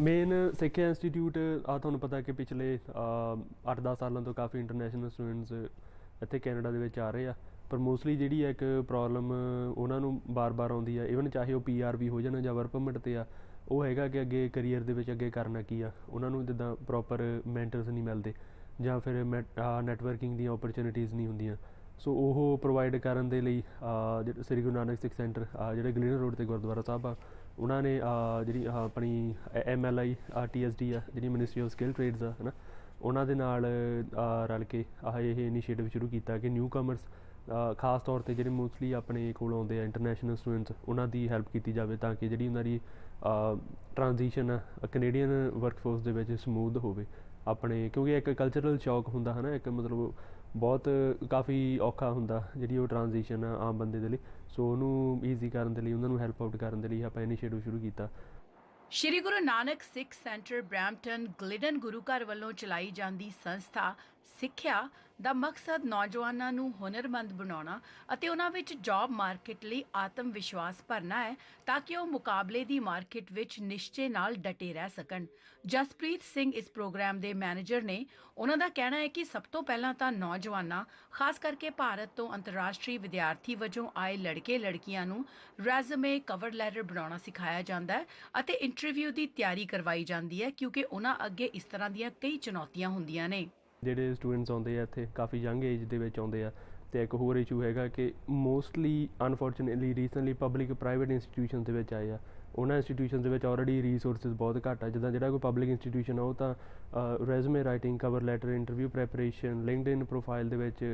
Main ਸਿੱਖਿਆ institute ਆ ਤੁਹਾਨੂੰ ਪਤਾ ਕਿ ਪਿਛਲੇ 8-10 ਸਾਲਾਂ ਤੋਂ ਕਾਫੀ ਇੰਟਰਨੈਸ਼ਨਲ ਸਟੂਡੈਂਟਸ ਇੱਥੇ ਕੈਨੇਡਾ ਦੇ ਵਿੱਚ ਆ ਰਹੇ ਆ। ਪਰ ਮੋਸਟਲੀ ਜਿਹੜੀ ਹੈ ਇੱਕ ਪ੍ਰੋਬਲਮ ਉਹਨਾਂ ਨੂੰ ਬਾਰ-ਬਾਰ ਆਉਂਦੀ ਆ। ਇਵਨ ਚਾਹੇ ਉਹ ਪੀਆਰ ਵੀ ਹੋ ਜਾਣ ਜਾਂ ਵਰਕ ਪਰਮਿਟ ਤੇ ਆ, ਉਹ ਹੈਗਾ ਕਿ ਅੱਗੇ ਕੈਰੀਅਰ ਦੇ ਵਿੱਚ ਅੱਗੇ ਕਰਨਾ ਕੀ ਆ। ਉਹਨਾਂ ਨੂੰ ਜਿੱਦਾਂ ਪ੍ਰੋਪਰ ਮੈਂਟਰਸ ਨਹੀਂ ਮਿਲਦੇ ਜਾਂ ਫਿਰ ਨੈਟਵਰਕਿੰਗ ਦੀਆਂ ਓਪਰਚੁਨਿਟੀਆਂ ਨਹੀਂ ਹੁੰਦੀਆਂ। ਸੋ ਉਹ ਪ੍ਰੋਵਾਈਡ ਕਰਨ ਦੇ ਲਈ ਅਹ, ਜਿਹੜਾ ਸ੍ਰੀ ਗੁਰੂ ਨਾਨਕ ਸਿੱਖ ਸੈਂਟਰ ਅਹ, ਜਿਹੜੇ ਗਲੀਨਰ ਰੋਡ ਤੇ ਗੁਰਦੁਆਰਾ ਸਾਹਿਬ ਆ ਉਹਨਾਂ ਨੇ ਅਹ, ਜਿਹੜੀ ਆਹ ਆਪਣੀ ਐਮਐਲਆਈ ਟੀਐਸਡੀ ਆ ਜਿਹੜੀ ਮਿਨਿਸਟਰੀ ਆਫ ਸਕਿੱਲ ਟ੍ਰੇਡਸ ਆ ਹਨਾ ਉਹਨਾਂ ਦੇ ਨਾਲ ਰਲ ਕੇ ਆਹ ਇਹ ਇਨੀਸ਼ੀਏਟਿਵ ਸ਼ੁਰੂ ਕੀਤਾ ਕਿ ਨਿਊ ਕਮਰਸ ਖਾਸ ਤੌਰ ਤੇ ਜਿਹੜੇ ਮੋਸਟਲੀ ਆਪਣੇ ਕੋਲ ਆਉਂਦੇ ਆ ਇੰਟਰਨੈਸ਼ਨਲ ਸਟੂਡੈਂਟਸ ਉਹਨਾਂ ਦੀ ਹੈਲਪ ਕੀਤੀ ਜਾਵੇ ਤਾਂ ਕਿ ਜਿਹੜੀ ਉਹਨਾਂ ਦੀ ਟ੍ਰਾਂਜੀਸ਼ਨ ਆ ਕੈਨੇਡੀਅਨ ਵਰਕਫੋਰਸ ਦੇ ਵਿੱਚ ਸਮੂਥ ਹੋਵੇ। ਆਪਣੇ, ਕਿਉਂਕਿ ਇੱਕ ਕਲਚਰਲ ਸ਼ੌਕ ਹੁੰਦਾ ਹੈ ਨਾ ਇੱਕ ਮਤਲਬ ਬਹੁਤ ਕਾਫੀ ਔਖਾ ਹੁੰਦਾ ਜਿਹੜੀ ਉਹ ਟ੍ਰਾਂਜੀਸ਼ਨ ਆਮ ਬੰਦੇ ਦੇ ਲਈ। ਸੋ ਉਹਨੂੰ ਈਜ਼ੀ ਕਰਨ ਦੇ ਲਈ, ਉਹਨਾਂ ਨੂੰ ਹੈਲਪ ਆਊਟ ਕਰਨ ਦੇ ਲਈ ਆਪਾਂ ਇਨੀਸ਼ੀਏਟਿਵ ਸ਼ੁਰੂ ਕੀਤਾ। Shri Guru Nanak Sikh centre Brampton Glidden ਗੁਰੂ ਘਰ ਵੱਲੋਂ ਚਲਾਈ ਜਾਂਦੀ ਸੰਸਥਾ ਸਿੱਖਿਆ ਦਾ ਮਕਸਦ ਨੌਜਵਾਨਾਂ ਨੂੰ ਹੁਨਰਮੰਦ ਬਣਾਉਣਾ ਅਤੇ ਉਹਨਾਂ ਵਿੱਚ ਜੌਬ ਮਾਰਕੀਟ ਲਈ ਆਤਮ ਵਿਸ਼ਵਾਸ ਭਰਨਾ ਹੈ ਤਾਂ ਕਿ ਉਹ ਮੁਕਾਬਲੇ ਦੀ ਮਾਰਕੀਟ ਵਿੱਚ ਨਿਸ਼ਚੇ ਨਾਲ ਡਟੇ ਰਹਿ ਸਕਣ। ਜਸਪ੍ਰੀਤ ਸਿੰਘ ਇਸ ਪ੍ਰੋਗਰਾਮ ਦੇ ਮੈਨੇਜਰ ਨੇ ਉਹਨਾਂ ਦਾ ਕਹਿਣਾ ਹੈ ਕਿ ਸਭ ਤੋਂ ਪਹਿਲਾਂ ਤਾਂ ਨੌਜਵਾਨਾਂ, ਖਾਸ ਕਰਕੇ ਭਾਰਤ ਤੋਂ ਅੰਤਰਰਾਸ਼ਟਰੀ ਵਿਦਿਆਰਥੀ ਵਜੋਂ ਆਏ ਲੜਕੇ ਲੜਕੀਆਂ ਨੂੰ ਰੈਜ਼ੂਮੇ ਕਵਰ ਲੈਟਰ ਬਣਾਉਣਾ ਸਿਖਾਇਆ ਜਾਂਦਾ ਹੈ ਅਤੇ ਇੰਟਰਵਿਊ ਦੀ ਤਿਆਰੀ ਕਰਵਾਈ ਜਾਂਦੀ ਹੈ ਕਿਉਂਕਿ ਉਹਨਾਂ ਅੱਗੇ ਇਸ ਤਰ੍ਹਾਂ ਦੀਆਂ ਕਈ ਚੁਣੌਤੀਆਂ ਹੁੰਦੀਆਂ ਨੇ। ਜਿਹੜੇ ਸਟੂਡੈਂਟਸ ਆਉਂਦੇ ਆ ਇੱਥੇ, ਕਾਫੀ ਯੰਗ ਏਜ ਦੇ ਵਿੱਚ ਆਉਂਦੇ ਆ, ਤੇ ਇੱਕ ਹੋਰ ਇਸ਼ੂ ਹੈਗਾ ਕਿ mostly unfortunately recently public private institutions ਦੇ ਵਿੱਚ ਆਏ ਆ। ਉਹਨਾਂ ਇੰਸਟੀਟਿਊਸ਼ਨ ਦੇ ਵਿੱਚ ਆਲਰੇਡੀ ਰਿਸੋਰਸਸ ਬਹੁਤ ਘੱਟ ਆ। ਜਿੱਦਾਂ ਜਿਹੜਾ ਕੋਈ ਪਬਲਿਕ ਇੰਸਟੀਟਿਊਸ਼ਨ ਆ, ਉਹ ਤਾਂ resume writing cover letter interview preparation LinkedIn profile ਦੇ ਵਿੱਚ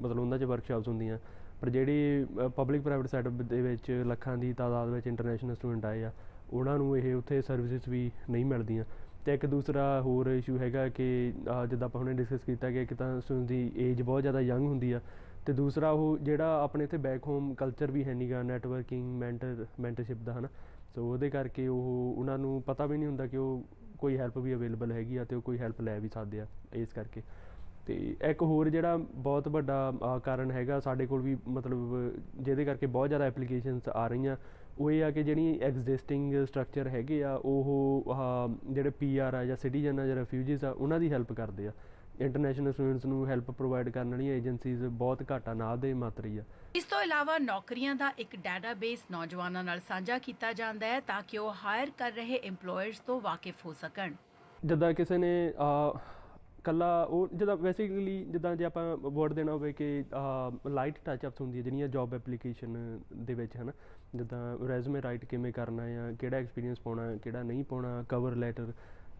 ਮਤਲਬ ਉਹਨਾਂ 'ਚ ਵਰਕਸ਼ਾਪਸ ਹੁੰਦੀਆਂ। ਪਰ ਜਿਹੜੀ ਪਬਲਿਕ ਪ੍ਰਾਈਵੇਟ ਸੈਟਅਪ ਦੇ ਵਿੱਚ ਲੱਖਾਂ ਦੀ ਤਾਦਾਦ ਵਿੱਚ ਇੰਟਰਨੈਸ਼ਨਲ ਸਟੂਡੈਂਟ ਆਏ ਆ, ਉਹਨਾਂ ਨੂੰ ਇਹ ਉੱਥੇ ਸਰਵਿਸਿਜ਼ ਵੀ ਨਹੀਂ ਮਿਲਦੀਆਂ। ਤੇ ਇੱਕ ਦੂਸਰਾ ਹੋਰ ਇਸ਼ੂ ਹੈਗਾ ਕਿ ਜਿੱਦਾਂ ਆਪਾਂ ਹੁਣੇ ਡਿਸਕਸ ਕੀਤਾ ਕਿ ਇੱਕ ਤਾਂ ਸਟੂਡੈਂਟ ਦੀ ਏਜ ਬਹੁਤ ਜ਼ਿਆਦਾ ਯੰਗ ਹੁੰਦੀ ਆ ਤੇ ਦੂਸਰਾ ਉਹ ਜਿਹੜਾ ਆਪਣੇ ਇੱਥੇ ਬੈਕ ਹੋਮ ਕਲਚਰ ਵੀ ਹੈ ਨਹੀਂਗਾ ਨੈਟਵਰਕਿੰਗ ਮੈਂਟਰ ਮੈਂਟਰਸ਼ਿਪ ਦਾ, ਹਨਾ? ਸੋ ਉਹਦੇ ਕਰਕੇ ਉਹ ਉਹਨਾਂ ਨੂੰ ਪਤਾ ਵੀ ਨਹੀਂ ਹੁੰਦਾ ਕਿ ਉਹ ਕੋਈ ਹੈਲਪ ਵੀ ਅਵੇਲੇਬਲ ਹੈਗੀ ਆ ਤੇ ਉਹ ਕੋਈ ਹੈਲਪ ਲੈ ਵੀ ਸਕਦੇ ਆ ਇਸ ਕਰਕੇ। ਤੇ ਇੱਕ ਹੋਰ ਜਿਹੜਾ ਬਹੁਤ ਵੱਡਾ ਕਾਰਨ ਹੈਗਾ ਸਾਡੇ ਕੋਲ ਵੀ ਮਤਲਬ ਜਿਹਦੇ ਕਰਕੇ ਬਹੁਤ ਜ਼ਿਆਦਾ ਐਪਲੀਕੇਸ਼ਨਸ ਆ ਰਹੀਆਂ ਉਹ ਇਹ ਆ ਕਿ ਜਿਹੜੀ ਐਗਜ਼ਿਸਟਿੰਗ ਸਟਰਕਚਰ ਹੈਗੇ ਆ ਉਹ ਜਿਹੜੇ ਪੀਆਰ ਆ ਜਾਂ ਸਿਟੀਜ਼ਨ ਆ ਜਾਂ ਰੈਫਿਊਜੀਸ ਆ ਉਹਨਾਂ ਦੀ ਹੈਲਪ ਕਰਦੇ ਆ। ਇੰਟਰਨੈਸ਼ਨਲ ਸਟੂਡੈਂਟਸ ਨੂੰ ਹੈਲਪ ਪ੍ਰੋਵਾਈਡ ਕਰਨ ਵਾਲੀਆਂ ਏਜੰਸੀਜ਼ ਬਹੁਤ ਘੱਟ ਆ ਨਾ ਦੇ ਮਾਤਰੀ ਆ। ਇਸ ਤੋਂ ਇਲਾਵਾ ਨੌਕਰੀਆਂ ਦਾ ਇੱਕ ਡਾਟਾਬੇਸ ਨੌਜਵਾਨਾਂ ਨਾਲ ਸਾਂਝਾ ਕੀਤਾ ਜਾਂਦਾ ਹੈ ਤਾਂ ਕਿ ਉਹ ਹਾਇਰ ਕਰ ਰਹੇ EMPLOYERS ਤੋਂ ਵਾਕਿਫ ਹੋ ਸਕਣ। ਜਿੱਦਾਂ ਕਿਸੇ ਨੇ ਕੱਲਾ ਉਹ ਜਿੱਦਾਂ ਬੇਸਿਕਲੀ ਜਿੱਦਾਂ ਜੇ ਆਪਾਂ ਵਰਡ ਦੇਣਾ ਹੋਵੇ ਕਿ ਲਾਈਟ ਟੱਚ ਅਪਸ ਹੁੰਦੀ ਹੈ ਜਿਹੜੀਆਂ ਜੌਬ ਐਪਲੀਕੇਸ਼ਨ ਦੇ ਵਿੱਚ, ਹਨਾ? ਜਿੱਦਾਂ ਰੈਜ਼ਮੇ ਰਾਈਟ ਕਿਵੇਂ ਕਰਨਾ ਆ ਕਿਹੜਾ ਐਕਸਪੀਰੀਅੰਸ ਪਾਉਣਾ, ਕਿਹੜਾ ਨਹੀਂ ਪਾਉਣਾ ਕਵਰ ਲੈਟਰ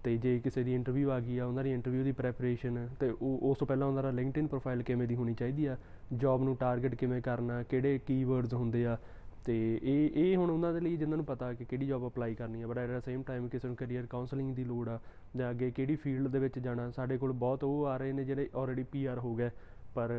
ਤੇ ਜੇ ਕਿਸੇ ਦੀ ਇੰਟਰਵਿਊ ਆ ਗਈ ਆ, ਉਹਨਾਂ ਦੀ ਇੰਟਰਵਿਊ ਦੀ ਪ੍ਰੈਪਰੇਸ਼ਨ ਤੇ ਉਹ, ਉਸ ਤੋਂ ਪਹਿਲਾਂ ਉਹਨਾਂ ਦਾ ਲਿੰਕਡਇਨ ਪ੍ਰੋਫਾਈਲ ਕਿਵੇਂ ਦੀ ਹੋਣੀ ਚਾਹੀਦੀ ਆ? ਜੌਬ ਨੂੰ ਟਾਰਗੇਟ ਕਿਵੇਂ ਕਰਨਾ? ਕਿਹੜੇ ਕੀਵਰਡਸ ਹੁੰਦੇ ਆ? ਤੇ ਇਹ ਇਹ ਹੁਣ ਉਹਨਾਂ ਦੇ ਲਈ ਜਿਨ੍ਹਾਂ ਨੂੰ ਪਤਾ ਕਿ ਕਿਹੜੀ ਜੌਬ ਅਪਲਾਈ ਕਰਨੀ ਹੈ but at the same time ਕਿਸੇ ਨੂੰ ਕੈਰੀਅਰ ਕਾਉਂਸਲਿੰਗ ਦੀ ਲੋੜ ਆ, ਜਾਂ ਅੱਗੇ ਕਿਹੜੀ ਫੀਲਡ ਦੇ ਵਿੱਚ ਜਾਣਾ, ਸਾਡੇ ਕੋਲ ਬਹੁਤ ਉਹ ਆ ਰਹੇ ਨੇ ਜਿਹੜੇ ਆਲਰੇਡੀ ਪੀਆਰ ਹੋ ਗਏ, ਪਰ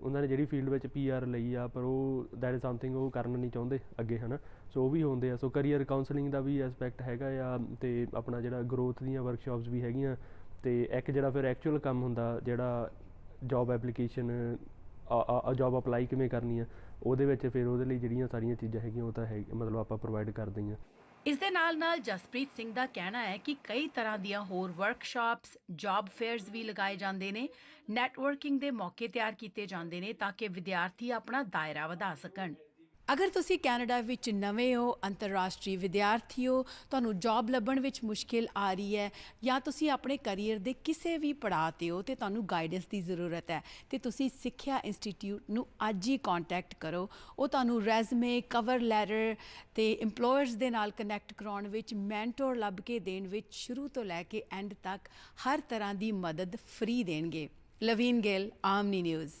ਉਹਨਾਂ ਨੇ ਜਿਹੜੀ ਫੀਲਡ ਵਿੱਚ ਪੀਆਰ ਲਈ ਆ, ਪਰ ਉਹ ਦੈਟ ਇਜ਼ ਸਮਥਿੰਗ ਉਹ ਕਰਨ ਨਹੀਂ ਚਾਹੁੰਦੇ ਅੱਗੇ, ਹਨਾ? ਸੋ ਉਹ ਵੀ ਹੁੰਦੇ ਆ ਸੋ ਕੈਰੀਅਰ ਕਾਉਂਸਲਿੰਗ ਦਾ ਵੀ ਐਸਪੈਕਟ ਹੈਗਾ ਆ, ਤੇ ਆਪਣਾ ਜਿਹੜਾ ਗਰੋਥ ਦੀਆਂ ਵਰਕਸ਼ਾਪਸ ਵੀ ਹੈਗੀਆਂ, ਤੇ ਇੱਕ ਜਿਹੜਾ ਫਿਰ ਐਕਚੁਅਲ ਕੰਮ ਹੁੰਦਾ, ਜਿਹੜਾ ਜੌਬ ਐਪਲੀਕੇਸ਼ਨ ਆ ਜੌਬ ਅਪਲਾਈ ਕਿਵੇਂ ਕਰਨੀ ਆ, ਉਹਦੇ ਵਿੱਚ ਫਿਰ ਉਹਦੇ ਲਈ ਜਿਹੜੀਆਂ ਸਾਰੀਆਂ ਚੀਜ਼ਾਂ ਹੈਗੀਆਂ, ਉਹ ਤਾਂ ਹੈ, ਮਤਲਬ ਆਪਾਂ ਪ੍ਰੋਵਾਈਡ ਕਰਦੇ ਹਾਂ ਇਸ ਦੇ ਨਾਲ ਨਾਲ ਜਸਪ੍ਰੀਤ ਸਿੰਘ ਦਾ ਕਹਿਣਾ ਹੈ ਕਿ ਕਈ ਤਰ੍ਹਾਂ ਦੀਆਂ ਹੋਰ ਵਰਕਸ਼ਾਪਸ ਜੌਬ ਫੇਅਰਸ ਵੀ ਲਗਾਏ ਜਾਂਦੇ ਨੇ ਨੈਟਵਰਕਿੰਗ ਦੇ ਮੌਕੇ ਤਿਆਰ ਕੀਤੇ ਜਾਂਦੇ ਨੇ ਤਾਂ ਕਿ ਵਿਦਿਆਰਥੀ ਆਪਣਾ ਦਾਇਰਾ ਵਧਾ ਸਕਣ। ਅਗਰ ਤੁਸੀਂ ਕੈਨੇਡਾ ਵਿੱਚ ਨਵੇਂ ਹੋ, ਅੰਤਰਰਾਸ਼ਟਰੀ ਵਿਦਿਆਰਥੀ ਹੋ, ਤੁਹਾਨੂੰ ਜੌਬ ਲੱਭਣ ਵਿੱਚ ਮੁਸ਼ਕਿਲ ਆ ਰਹੀ ਹੈ ਜਾਂ ਤੁਸੀਂ ਆਪਣੇ ਕੈਰੀਅਰ ਦੇ ਕਿਸੇ ਵੀ ਪੜਾਅ ਤੇ ਹੋ, ਤੇ ਤੁਹਾਨੂੰ ਗਾਈਡੈਂਸ ਦੀ ਜ਼ਰੂਰਤ ਹੈ, ਤੇ ਤੁਸੀਂ ਸਿੱਖਿਆ ਇੰਸਟੀਚਿਊਟ ਨੂੰ ਅੱਜ ਹੀ ਕੰਟੈਕਟ ਕਰੋ। ਉਹ ਤੁਹਾਨੂੰ ਰੈਜ਼ਮੇ ਕਵਰ ਲੈਟਰ ਤੇ EMPLOYERS ਦੇ ਨਾਲ ਕਨੈਕਟ ਕਰਾਉਣ ਵਿੱਚ ਮੈਂਟੋਰ ਲੱਭ ਕੇ ਦੇਣ ਵਿੱਚ ਸ਼ੁਰੂ ਤੋਂ ਲੈ ਕੇ ਐਂਡ ਤੱਕ ਹਰ ਤਰ੍ਹਾਂ ਦੀ ਮਦਦ ਫ੍ਰੀ ਦੇਣਗੇ। ਲਵੀਨ ਗਿੱਲ, ਆਮਨੀ ਨਿਊਜ਼।